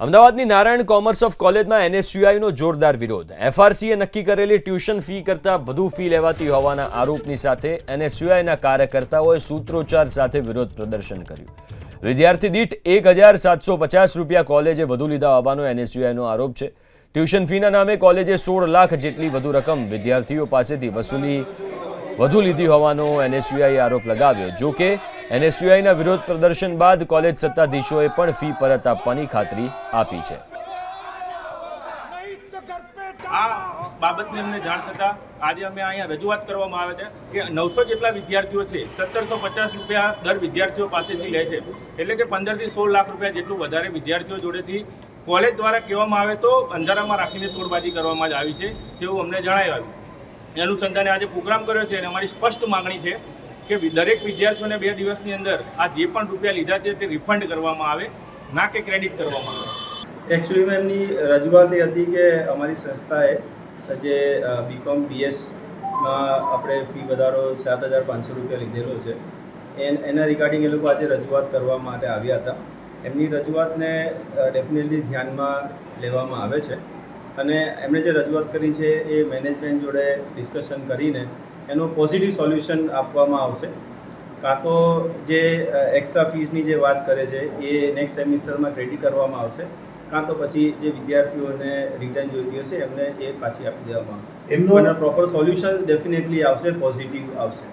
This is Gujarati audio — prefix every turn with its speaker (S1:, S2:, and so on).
S1: અમદાવાદની નારાયણ કોમર્સ ઓફ કોલેજમાં એનએસયુઆઈનો જોરદાર વિરોધ. એફઆરસીએ નક્કી કરેલી ટ્યુશન ફી કરતાં વધુ ફી લેવાતી હોવાના આરોપની સાથે એનએસયુઆઈના કાર્યકર્તાઓએ સૂત્રોચ્ચાર સાથે વિરોધ પ્રદર્શન કર્યું. વિદ્યાર્થી દીઠ એક હજાર સાતસો પચાસ રૂપિયા કોલેજે વધુ લીધા હોવાનો એનએસયુઆઈનો આરોપ છે. ટ્યુશન ફીના નામે કોલેજે સોળ લાખ જેટલી વધુ રકમ વિદ્યાર્થીઓ પાસેથી વસૂલી વધુ લીધી હોવાનો એનએસયુઆઈએ આરોપ લગાવ્યો. જો કે એનએસયુઆઈના વિરોધ પ્રદર્શન બાદ કોલેજ સત્તાધીશોએ પણ ફી પરત આપવાની ખાતરી આપી છે.
S2: આ બાબતની અમને જાણ થતાં આજે અમે અહીંયા રજૂઆત કરવામાં આવે છે કે નવસો જેટલા વિદ્યાર્થીઓ છે, સત્તરસો પચાસ રૂપિયા દર વિદ્યાર્થીઓ પાસેથી લે છે. એટલે કે પંદરથી સોળ લાખ રૂપિયા જેટલું વધારે વિદ્યાર્થીઓ જોડેથી કોલેજ દ્વારા કહેવામાં આવે તો અંધારામાં રાખીને તોડબાજી કરવામાં જ આવી છે તેવું અમને જણાવ્યું અનુસંધાને આજે પ્રોગ્રામ કર્યો છે અને અમારી સ્પષ્ટ માગણી છે કે દરેક વિદ્યાર્થીઓને બે દિવસની અંદર આ જે પણ રૂપિયા લીધા છે તે રિફંડ કરવામાં આવે, ના કે ક્રેડિટ કરવામાં આવે?
S3: એકચ્યુઅલીમાં એમની રજૂઆત એ હતી કે અમારી સંસ્થાએ જે બીકોમ બીએસમાં આપણે ફી વધારો સાત હજાર પાંચસો રૂપિયા લીધેલો છે. એન રિગાર્ડિંગ એ લોકો આજે રજૂઆત કરવા માટે આવ્યા હતા. એમની રજૂઆતને ડેફિનેટલી ધ્યાનમાં લેવામાં આવે છે. અને એમણે જે રજૂઆત કરી છે એ મેનેજમેન્ટ જોડે ડિસ્કશન કરીને એનું પોઝિટિવ સોલ્યુશન આપવામાં આવશે. કાં તો જે એક્સ્ટ્રા ફીસની જે વાત કરે છે એ નેક્સ્ટ સેમિસ્ટરમાં ક્રેડિટ કરવામાં આવશે. કાં તો પછી જે વિદ્યાર્થીઓને રિટર્ન જોઈતી હશે એમને એ પાછી આપી દેવામાં આવશે.
S4: એમનો
S3: એમનો પ્રોપર સોલ્યુશન ડેફિનેટલી આવશે પોઝિટિવ આવશે.